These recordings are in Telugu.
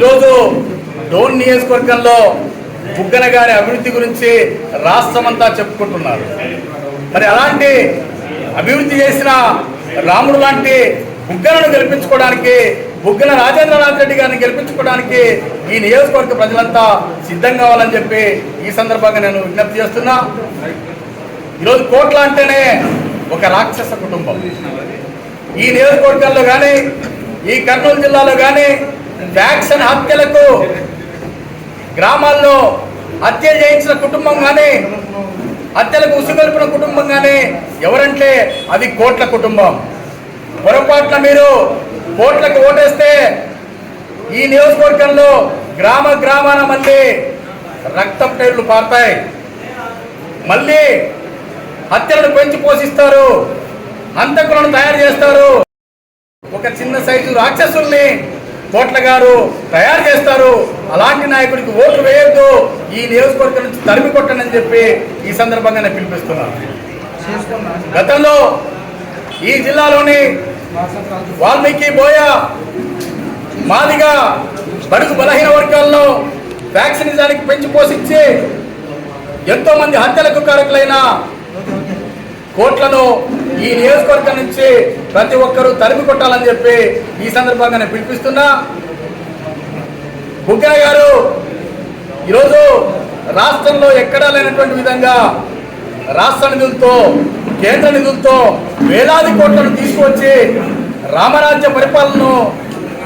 ఈరోజు డోన్ నియోజకవర్గంలో బుగ్గన గారి అభివృద్ధి గురించి రాష్ట్రమంతా చెప్పుకుంటున్నారు. మరి అలాంటి అభివృద్ధి చేసిన రాముడు లాంటి బుగ్గనను గెలిపించుకోవడానికి బుగ్గన రాజేంద్రనాథ్ రెడ్డి గారిని గెలిపించుకోవడానికి ఈ నియోజకవర్గ ప్రజలంతా సిద్ధం కావాలని చెప్పి ఈ సందర్భంగా నేను విజ్ఞప్తి చేస్తున్నా. ఈరోజు కోట్ల అంటేనే ఒక రాక్షస కుటుంబం. ఈ నియోజకవర్గంలో కానీ ఈ కర్నూలు జిల్లాలో కానీ వ్యాక్సిన్ హత్యలకు గ్రామాల్లో హత్య చేయించిన కుటుంబం కానీ హత్యలకు ఉసుగొల్పిన కుటుంబం కానీ ఎవరంటే అది కోట్ల కుటుంబం. పొరపాటున మీరు కోట్లకు ఓటేస్తే ఈ నియోజకవర్గంలో గ్రామ గ్రామాన మళ్ళీ రక్తం పేర్లు పారుతాయి. మళ్ళీ హత్యలను పెంచి పోషిస్తారు హంతకులను తయారు చేస్తారు. ఒక చిన్న సైజు రాక్షసుల్ని కోట్ల గారు తయారు చేస్తారు. అలాంటి నాయకుడికి ఓట్లు వేయొద్దు. ఈ నియోజకవర్గం నుంచి తరిమి కొట్టనని చెప్పి ఈ సందర్భంగా నేను పిలిపిస్తున్నాను గతంలో ఈ జిల్లాలోని వాల్మీకి బోయ మాదిగా బడుగు బలహీన వర్గాల్లో వ్యాక్సినిజానికి పెంచి పోషించి ఎంతోమంది హత్యలకు కారకులైన కోట్లను ఈ నియోజకవర్గం నుంచి ప్రతి ఒక్కరూ తరిమి కొట్టాలని చెప్పి ఈ సందర్భంగా నేను పిలిపిస్తున్నా. బుగ్గన గారు ఈరోజు రాష్ట్రంలో ఎక్కడా లేనటువంటి విధంగా రాష్ట్ర నిధులతో కేంద్ర నిధులతో వేలాది కోట్లను తీసుకొచ్చి రామరాజ్య పరిపాలనను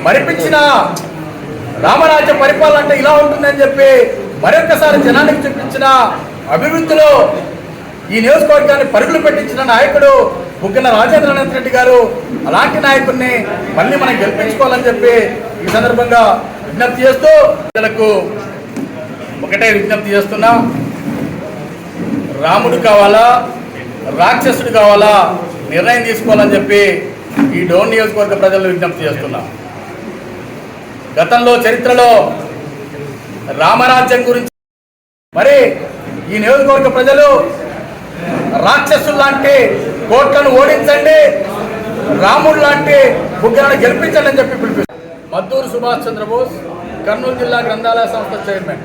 మరిపించిన రామరాజ్య పరిపాలన అంటే ఇలా ఉంటుందని చెప్పి మరొకసారి జనానికి చూపించిన అభివృద్ధిలో ఈ నియోజకవర్గాన్ని పరుగులు పెట్టించిన నాయకుడు ముఖ్యంగా రాజేంద్రనాథ్ రెడ్డి గారు అలాంటి నాయకుడిని మళ్ళీ మనం గెలిపించుకోవాలని చెప్పి ఈ సందర్భంగా విజ్ఞప్తి చేస్తూ ప్రజలకు ఒకటే విజ్ఞప్తి చేస్తున్నా. రాముడు కావాలా రాక్షసుడు కావాలా నిర్ణయం తీసుకోవాలని చెప్పి ఈ డోన్ నియోజకవర్గ ప్రజలు విజ్ఞప్తి చేస్తున్నా. గతంలో చరిత్రలో రామరాజ్యం గురించి మరి ఈ నియోజకవర్గ ప్రజలు రాక్షసులు లాంటి కోట్లను ఓడించండి. రాముడు లాంటి బుగ్గలను గెలిపించండి అని చెప్పి పిలిపి మద్దూరు సుభాష్ చంద్రబోస్ కర్నూలు జిల్లా గ్రంథాలయ సంస్థ చైర్మన్.